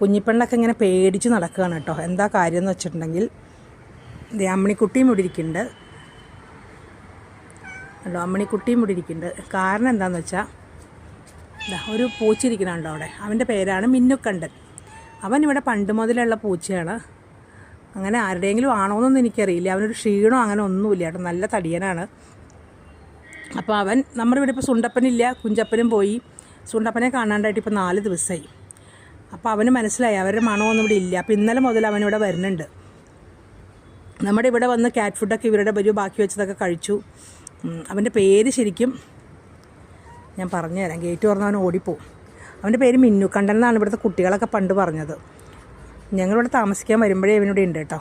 കുഞ്ഞിപ്പെണ്ണൊക്കെ ഇങ്ങനെ പേടിച്ച് നടക്കുകയാണ് കേട്ടോ. എന്താ കാര്യം എന്ന് വെച്ചിട്ടുണ്ടെങ്കിൽ അമ്മണിക്കുട്ടിയും ഇവിടെ ഇരിക്കുന്നുണ്ട്. അല്ലോ അമ്മണിക്കുട്ടിയും ഇവിടെ ഇരിക്കുന്നുണ്ട്. കാരണം എന്താണെന്ന് വെച്ചാൽ ഒരു പൂച്ചിരിക്കണുണ്ടോ അവിടെ. അവന്റെ പേരാണ് മിന്നുക്കണ്ടൻ. അവൻ ഇവിടെ പണ്ട് മുതലുള്ള പൂച്ചയാണ്. അങ്ങനെ ആരുടെയെങ്കിലും ആണോന്നൊന്നും എനിക്കറിയില്ല. അവനൊരു ക്ഷീണോ അങ്ങനെ ഒന്നുമില്ല കേട്ടോ. നല്ല തടിയനാണ്. അപ്പോൾ അവൻ നമ്മുടെ ഇവിടെ ഇപ്പോൾ സുണ്ടപ്പനില്ല. കുഞ്ചപ്പനും പോയി. സുണ്ടപ്പനെ കാണാണ്ടായിട്ട് ഇപ്പോൾ നാല് ദിവസമായി അപ്പോൾ അവന് മനസ്സിലായി അവരുടെ മണമൊന്നും ഇവിടെ ഇല്ല. അപ്പോൾ ഇന്നലെ മുതൽ അവനിവിടെ വരുന്നുണ്ട്. നമ്മുടെ ഇവിടെ വന്ന് കാറ്റ് ഫുഡൊക്കെ ഇവരുടെ ഒരു ബാക്കി വെച്ചതൊക്കെ കഴിച്ചു. അവന്റെ പേര് ശരിക്കും ഞാൻ പറഞ്ഞു തരാം ഗേറ്റ് തുറന്ന് അവൻ ഓടിപ്പോവും അവന്റെ പേര് മിന്നു. കണ്ടൻ എന്നാണ് ഇവിടുത്തെ കുട്ടികളൊക്കെ പണ്ട് പറഞ്ഞത്. ഞങ്ങളിവിടെ താമസിക്കാൻ വരുമ്പോഴേ അവനിവിടെ ഉണ്ട് കേട്ടോ.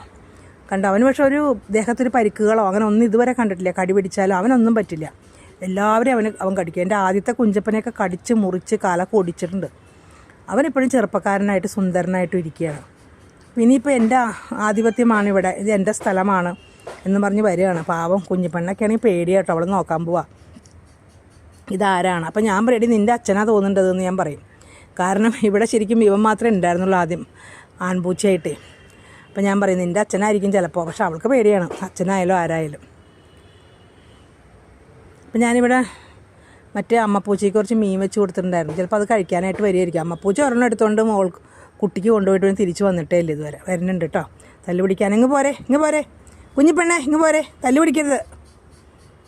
കണ്ടോ അവന് പക്ഷെ ഒരു ദേഹത്തൊരു പരിക്കുകളോ അങ്ങനെ ഒന്നും ഇതുവരെ കണ്ടിട്ടില്ല. കടി പിടിച്ചാലോ അവനൊന്നും പറ്റില്ല. എല്ലാവരും അവന് അവൻ കടിക്കും. എന്റെ ആദ്യത്തെ കുഞ്ചപ്പനെയൊക്കെ കടിച്ച് മുറിച്ച് കാലൊക്കെ ഒടിച്ചിട്ടുണ്ട്. അവനിപ്പോഴും ചെറുപ്പക്കാരനായിട്ട് സുന്ദരനായിട്ടും ഇരിക്കുകയാണ്. ഇനിയിപ്പോൾ എന്റെ ആധിപത്യമാണ് ഇവിടെ. ഇത് എന്റെ സ്ഥലമാണ് എന്ന് പറഞ്ഞ് വരികയാണ്. പാവം കുഞ്ഞിപ്പെണ്ണൊക്കെ ആണെങ്കിൽ പേടിയാട്ടോ. അവൾ നോക്കാൻ പോവാ. ഇതാരാണ്? അപ്പം ഞാൻ പറയടി നിന്റെ അച്ഛനാ തോന്നേണ്ടതെന്ന് ഞാൻ പറയും. കാരണം ഇവിടെ ശരിക്കും ഇവൻ മാത്രമേ ഉണ്ടായിരുന്നുള്ളൂ ആദ്യം ആൺപൂച്ചയായിട്ടേ. അപ്പം ഞാൻ പറയും നിന്റെ അച്ഛനായിരിക്കും ചിലപ്പോൾ പക്ഷെ അവൾക്ക് പേടിയാണ്. അച്ഛനായാലും ആരായാലും. അപ്പം ഞാനിവിടെ മറ്റേ അമ്മപ്പൂച്ചയ്ക്ക് കുറച്ച് മീൻ വെച്ച് കൊടുത്തിട്ടുണ്ടായിരുന്നു. ചിലപ്പോൾ അത് കഴിക്കാനായിട്ട് വരികയായിരിക്കും. അമ്മപ്പൂച്ച ഒരെണ്ണം എടുത്തുകൊണ്ട് മോൾ കുട്ടിക്ക് കൊണ്ടുപോയിട്ട് തിരിച്ച് വന്നിട്ടേ ഇല്ല ഇതുവരെ. വരുന്നുണ്ട് കേട്ടോ. തല്ല് പിടിക്കാൻ. ഇങ്ങ് പോരെ ഇങ്ങ് പോരെ. കുഞ്ഞിപ്പെണ്ണേ ഇങ്ങ് പോരെ. തല്ല് പിടിക്കരുത്.